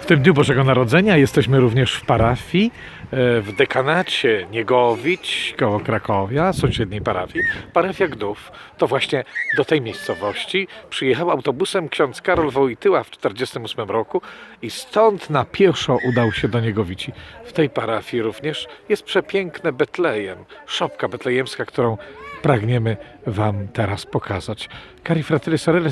W tym dniu Bożego Narodzenia jesteśmy również w parafii, e, w dekanacie Niegowić koło Krakowia, sąsiedniej parafii. Parafia Gdów. To właśnie do tej miejscowości przyjechał autobusem ksiądz Karol Wojtyła w 1948 roku i stąd na pieszo udał się do Niegowici. W tej parafii również jest przepiękne Betlejem, szopka betlejemska, którą pragniemy Wam teraz pokazać. Cari fratelli sorelle,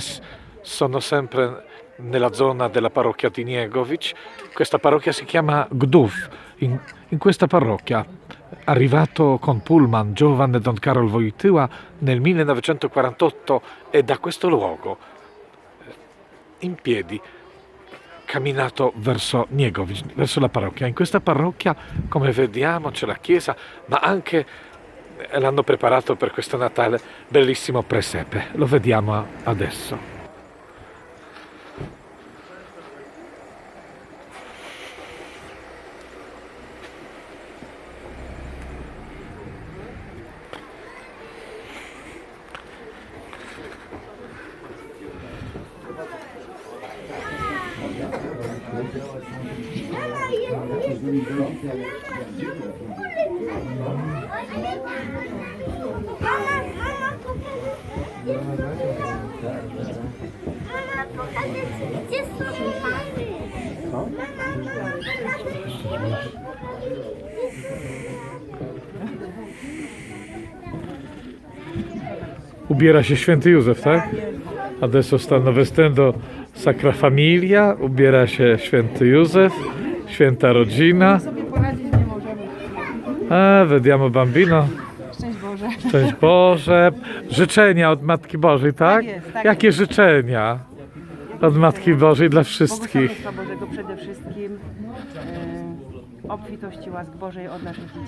sono sempre nella zona della parrocchia di Niegovic. Questa parrocchia si chiama Gduf. In, in questa parrocchia, arrivato con pullman giovane Don Carol Wojtyła nel 1948 e da questo luogo, in piedi, camminato verso Niegovic, verso la parrocchia. In questa parrocchia, come vediamo, c'è la chiesa, ma anche eh, l'hanno preparato per questo Natale bellissimo presepe. Lo vediamo adesso. Ubiera się święty Józef, tak? Adesso stanno vestendo Sacra Familia, ubiera się święty Józef, święta rodzina. A, vediamo bambino. Szczęść Boże. Szczęść Boże. Życzenia od Matki Bożej, tak? Tak jest, tak Jakie życzenia od Matki Bożej dla wszystkich? Błogosławieństwa Bożego przede wszystkim, e, obfitości łask Bożej od naszych dzieci.